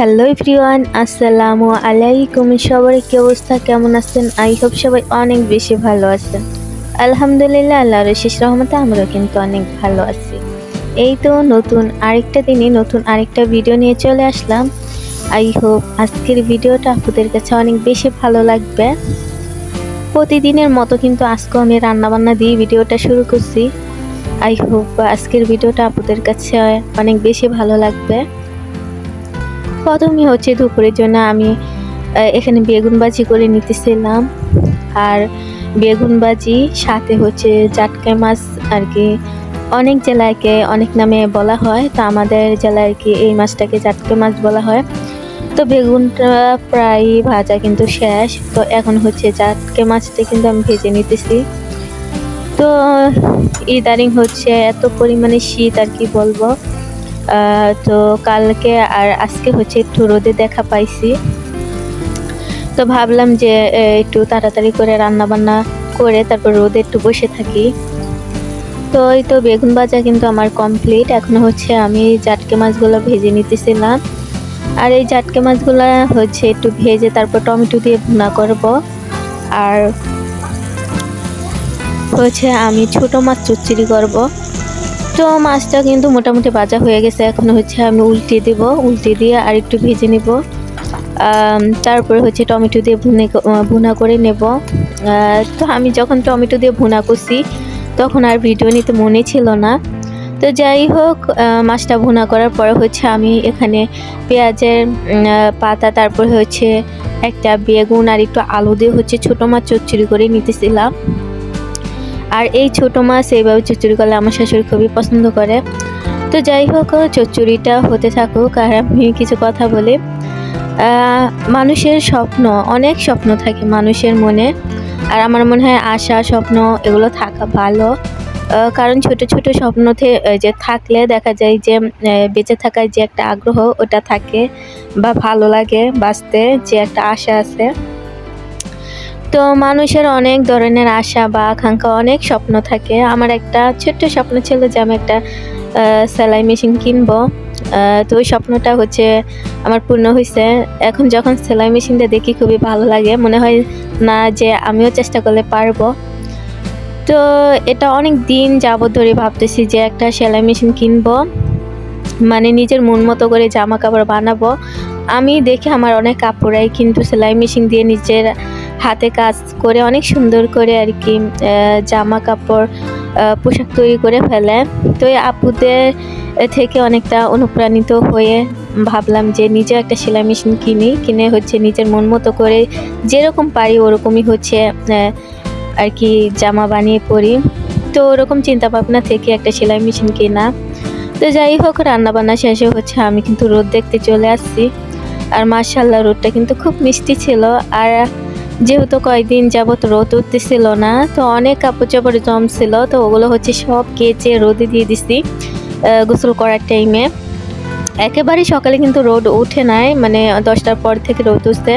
Hello everyone, আসসালামু আলাইকুম। সবার কি অবস্থা? কেমন আছেন? আই হোপ সবাই অনেক বেশি ভালো আছেন। আলহামদুলিল্লাহ আল্লাহ রশিস রহমতে আমরা কিন্তু অনেক ভালো আছি। এই তো নতুন আরেকটা দিনে নতুন আরেকটা ভিডিও নিয়ে চলে আসলাম। আই হোপ আজকের ভিডিওটা আপনাদের কাছে অনেক বেশি ভালো লাগবে। প্রতিদিনের মতো কিন্তু আজকে আমি রান্নাবান্না দিয়ে ভিডিওটা শুরু করছি। আই হোপ আজকের ভিডিওটা আপনাদের কাছে অনেক বেশি ভালো লাগবে। প্রথমে হচ্ছে দুপুরের জন্য আমি এখানে বেগুন বাজি করে নিতেছিলাম। আর বেগুন বাজি সাথে হচ্ছে জাটকা মাছ আর কি। অনেক জেলায়কে অনেক নামে বলা হয়, তো আমাদের জেলায় কি এই মাছটাকে জাটকা মাছ বলা হয়। তো বেগুনটা প্রায় ভাজা কিন্তু শেষ, তো এখন হচ্ছে জাটকে মাছটা কিন্তু আমি ভেজে নিতেছি। তো ইদারিং হচ্ছে এত পরিমাণে শীত আর কি বলব। তো কালকে আর আজকে হচ্ছে একটু রোদে দেখা পাইছি। তো ভাবলাম যে একটু তাড়াতাড়ি করে রান্না বান্না করে তারপর রোদে একটু বসে থাকি। তো এই তো বেগুন ভাজা কিন্তু আমার কমপ্লিট এখন হচ্ছে আমি জাটকে মাছগুলো ভেজে নিতেছিলাম। আর এই জাটকে মাছগুলো হচ্ছে একটু ভেজে তারপর টমেটো দিয়ে ভুনা করব। আর হচ্ছে আমি ছোট মাছ চচ্চড়ি করব। তো মাছটা কিন্তু মোটামুটি ভাজা হয়ে গেছে। এখন হচ্ছে আমি উল্টে দেব, উল্টে দিয়ে আর একটু ভেজে নেব। তারপরে হচ্ছে টমেটো দিয়ে ভুনে ভুনা করে নেব। তো আমি যখন টমেটো দিয়ে ভুনা করছি, তখন আর ভিডিও নিতে মনে ছিল না। তো যাই হোক মাছটা ভুনা করার পরে হচ্ছে আমি এখানে পেঁয়াজের পাতা, তারপরে হচ্ছে একটা বেগুন আর একটু আলু দিয়ে হচ্ছে ছোটো মাছ চচ্চড়ি করে নিতেছিলাম। আর এই ছোট মাছ এইভাবে চচ্চড়ি করলে আমার শাশুড়ি খুবই পছন্দ করে। তো যাই হোক, চচ্চড়িটা হতে থাকুক আর আমি কিছু কথা বলি। মানুষের স্বপ্ন, অনেক স্বপ্ন থাকে মানুষের মনে। আর আমার মনে হয় আশা, স্বপ্ন এগুলো থাকা ভালো। কারণ ছোট ছোট স্বপ্ন যে থাকলে দেখা যায় যে বেঁচে থাকার যে একটা আগ্রহ ওটা থাকে বা ভালো লাগে বাঁচতে যে একটা আশা আছে। তো মানুষের অনেক ধরনের আশা বা আকাঙ্ক্ষা, অনেক স্বপ্ন থাকে। আমার একটা ছোট্ট স্বপ্ন ছিল যে আমি একটা সেলাই মেশিন কিনবো। তো ওই স্বপ্নটা হচ্ছে আমার পূর্ণ হয়েছে এখন যখন সেলাই মেশিনটা দেখি খুবই ভালো লাগে। মনে হয় না যে আমিও চেষ্টা করলে পারব। তো এটা অনেক দিন যাবত ধরে ভাবতেছি যে একটা সেলাই মেশিন কিনবো। মানে নিজের মন মতো করে জামা কাপড় বানাবো। আমি দেখি আমার অনেক কাপড়াই কিন্তু সেলাই মেশিন দিয়ে নিজের হাতে কাজ করে অনেক সুন্দর করে আর কি জামা কাপড় পোশাক তৈরি করে ফেলে। তো এই আপুদের থেকে অনেকটা অনুপ্রাণিত হয়ে ভাবলাম যে নিজে একটা সেলাই মেশিন কিনি। কিনে হচ্ছে নিজের মন মতো করে যেরকম পারি ওরকমই হচ্ছে আর কি জামা বানিয়ে পরি। তো ওরকম চিন্তা ভাবনা থেকে একটা সেলাই মেশিন কেনা। তো যাই হোক রান্না বান্না শেষে হচ্ছে আমি কিন্তু রোদ দেখতে চলে আসছি। আর মার্শাল্লাহ রোদটা কিন্তু খুব মিষ্টি ছিল। আর যেহেতু কয়েকদিন যাবত রোদ উঠতেছিল না, তো অনেক কাপড় চাপড় জমছিল, তো ওগুলো হচ্ছে সব কেচে রোদে দিয়ে দিছি গোসল করার টাইমে একেবারে সকালে কিন্তু রোদ উঠে নাই মানে দশটার পর থেকে রোদ উঠছে।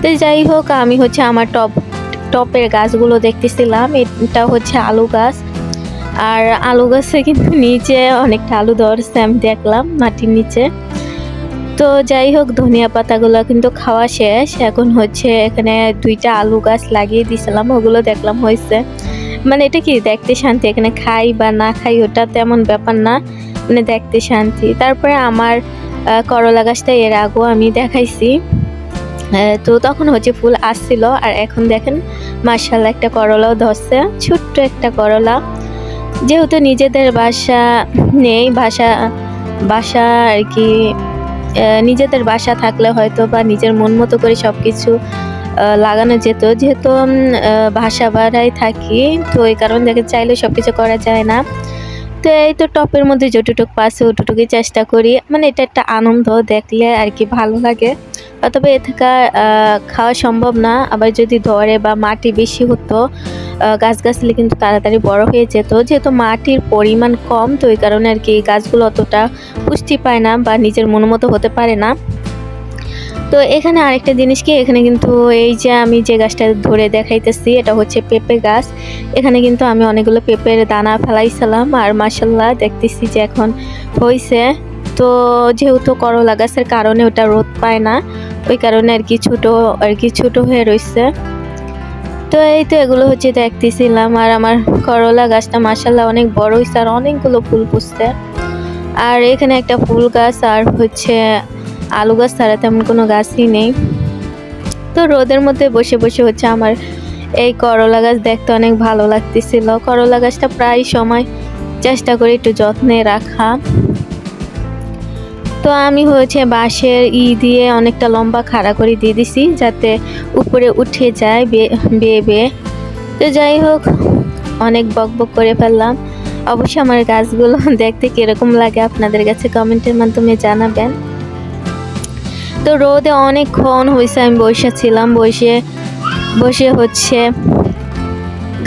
তো যাই হোক, আমি হচ্ছে আমার টপ, টপের গাছগুলো দেখতেছিলাম, এটা হচ্ছে আলু গাছ। আর আলু গাছে কিন্তু নিচে অনেকটা আলু ধরছে, আমি দেখলাম মাটির নিচে। তো যাই হোক, ধনিয়া পাতাগুলো কিন্তু খাওয়া শেষ। এখন হচ্ছে এখানে দুইটা আলু গাছ লাগিয়ে দিয়েছিলাম ওগুলো দেখলাম হয়েছে। মানে এটা কি দেখতে শান্তি? এখানে খাই বা না খাই, ওটা তেমন ব্যাপার না। মানে দেখতে শান্তি। তারপরে আমার করলা গাছটা এর আগেও আমি দেখাইছি। তো তখন হচ্ছে ফুল আসছিল। আর এখন দেখেন মার্শাল্লাহ একটা করলাও ধরছে। ছোট্ট একটা করলা। যেহেতু নিজেদের বাসা নেই, বাসা বাসা আর কি নিজেদের বাসা থাকলে হয়তো বা নিজের মন মতো করে সব কিছু লাগানো যেত। যেহেতু ভাষা বাড়ায় থাকি, তো এই কারণে দেখে চাইলে সব কিছু করা যায় না। তো এই তো টপের মধ্যে যতটুকু পাশে ওটুটুকুই চেষ্টা করি। মানে এটা একটা আনন্দ, দেখলে আর কি ভালো লাগে। তবে এ থেকে খাওয়া সম্ভব না। আবার যদি ধরে বা মাটি বেশি হতো গাছগাছালি কিন্তু তাড়াতাড়ি বড় হয়ে যেত। যেহেতু মাটির পরিমাণ কম, তো এই কারণে আর কি গাছগুলো অতটা পুষ্টি পায় না বা নিজের মনোমতো হতে পারে না। তো এখানে আরেকটা জিনিস কি, এখানে কিন্তু এই যে আমি যে গাছটা ধরে দেখাইতেছি, এটা হচ্ছে পেঁপে গাছ। এখানে কিন্তু আমি অনেকগুলো পেঁপের দানা ফেলাইছিলাম আর মাসাল্লাহ দেখতেছি যে এখন হয়েছে তো যেহেতু করলা গাছের কারণে ওটা রোদ পায় না, ওই কারণে আর কি ছোট, আর কি ছোট হয়ে রয়েছে তো এই তো এগুলো হচ্ছে দেখতেছিলাম, আর আমার করলা গাছটা মাসাল্লাহ অনেক বড় হয়েছে আর অনেকগুলো ফুল পুষছে আর এখানে একটা ফুল গাছ আর হচ্ছে আলু গাছ ছাড়া তেমন কোনো গাছই নেই। তো রোদের মধ্যে বসে বসে হচ্ছে আমার এই করলা গাছ দেখতে অনেক ভালো লাগতেছিল। করলা গাছটা প্রায় সময় চেষ্টা করি একটু যত্নে রাখা। তো আমি হচ্ছে বাঁশের ই দিয়ে অনেকটা লম্বা খাড়া করে দিয়ে দিছি, যাতে উপরে উঠে যায় বেয়ে বেয়ে। তো যাই হোক, অনেক বক বক করে ফেললাম। অবশ্যই আমার গাছগুলো দেখতে কীরকম লাগে আপনাদের কাছে কমেন্টের মাধ্যমে জানাবেন। তো রোদে অনেকক্ষণ হয়েছে আমি বসে ছিলাম, বসে বসে হচ্ছে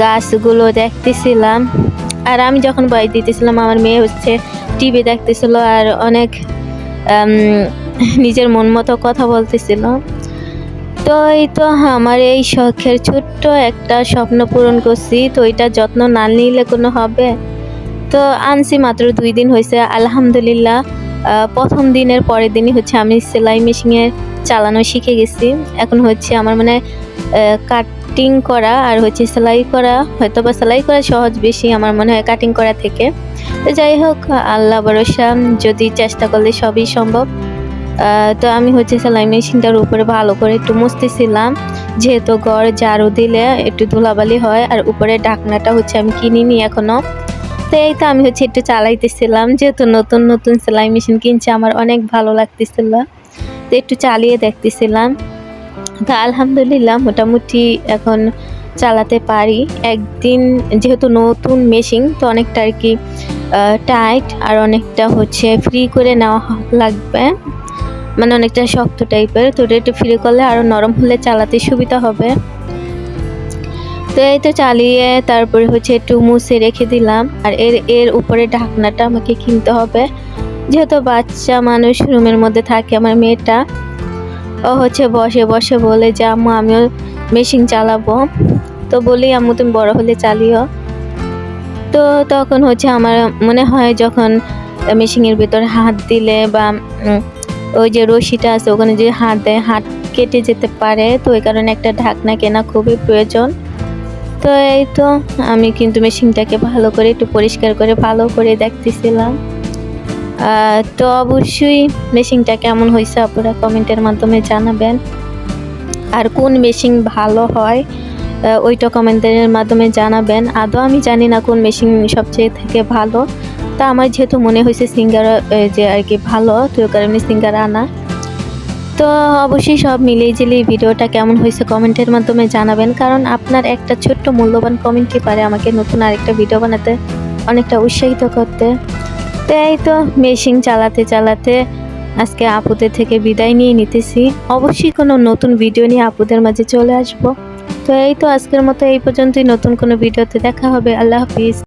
গাছগুলো দেখতেছিলাম। আর আমি যখন বয় দিতেছিলাম, আমার মেয়ে হচ্ছে টিভি দেখতেছিল আর অনেক নিজের মন মতো কথা বলতেছিল। তো এই তো আমার এই শখের ছোট্ট একটা স্বপ্ন পূরণ করছি। তো এটা যত্ন না নিলে কোনো হবে? তো আনছি মাত্র দুই দিন হয়েছে, আলহামদুলিল্লাহ। প্রথম দিনের পরের দিনই হচ্ছে আমি সেলাই মেশিনে চালানো শিখে গেছি। এখন হচ্ছে আমার মানে কাটিং করা আর হচ্ছে সেলাই করা হয়তো বা সেলাই করা সহজ বেশি, আমার মনে হয় কাটিং করা থেকে। তো যাই হোক, আল্লাহ ভরসা, যদি চেষ্টা করলে সবই সম্ভব। তো আমি হচ্ছে সেলাই মেশিনটার উপরে ভালো করে একটু মুছতেছিলাম। যেহেতু ঘর ঝাড়ু দিলে একটু ধুলাবালি হয়, আর উপরে ঢাকনাটা হচ্ছে আমি কিনিনি এখনও তো এই তো আমি হচ্ছে একটু চালাইতেছিলাম। যেহেতু নতুন নতুন সেলাই মেশিন কিনছে, আমার অনেক ভালো লাগতেছিল। তো একটু চালিয়ে দেখতেছিলাম। তো আলহামদুলিল্লাহ, মোটামুটি এখন চালাতে পারি। একদিন যেহেতু নতুন মেশিন, তো অনেকটা আর কি টাইট আর অনেকটা হচ্ছে ফ্রি করে নেওয়া লাগবে। মানে অনেকটা শক্ত টাইপের তো ওটা একটু ফ্রি করলে আরও নরম হলে চালাতে সুবিধা হবে। তো এই তো চালিয়ে তারপরে হচ্ছে একটু মুছে রেখে দিলাম। আর এর এর উপরে ঢাকনাটা আমাকে কিনতে হবে। যেহেতু বাচ্চা মানুষ, রুমের মধ্যে থাকে আমার মেয়েটা। ও হচ্ছে বসে বসে বলে যে, আম্মু, আমিও মেশিন চালাবো। তো বলি, আম্মু, তুমি বড় হলে চালিও। তো তখন হচ্ছে আমার মনে হয় যখন মেশিনের ভিতর হাত দিলে বা ওই যে রশিটা আছে, ওখানে যে হাত দেয়, হাত কেটে যেতে পারে, তো ওই কারণে একটা ঢাকনা কেনা খুবই প্রয়োজন। তো এই তো আমি কিন্তু মেশিনটাকে ভালো করে একটু পরিষ্কার করে ভালো করে দেখতেছিলাম। তো অবশ্যই মেশিনটা কেমন হয়েছে আপনারা কমেন্টের মাধ্যমে জানাবেন। আর কোন মেশিন ভালো হয়? ওইটা কমেন্টের মাধ্যমে জানাবেন। আদৌ আমি জানি না কোন মেশিন সবচেয়ে থেকে ভালো। তা আমার যেহেতু মনে হয়েছে সিঙ্গার যে আর কি ভালো, তো কারণে সিঙ্গার আনা। তো অবশ্যই সব মিলিয়ে ঝিলিয়ে ভিডিওটা কেমন হয়েছে কমেন্টের মাধ্যমে জানাবেন। কারণ আপনার একটা ছোট্ট মূল্যবান কমেন্টই পারে আমাকে নতুন আরেকটা ভিডিও বানাতে অনেকটা উৎসাহিত করতে। তো এই তো মেশিন চালাতে চালাতে আজকে আপুদের থেকে বিদায় নিয়ে নিতেছি। অবশ্যই কোনো নতুন ভিডিও নিয়ে আপুদের মাঝে চলে আসব। তো এই তো আজকের মতো এই পর্যন্তই। নতুন কোনো ভিডিওতে দেখা হবে। আল্লাহ হাফিজ।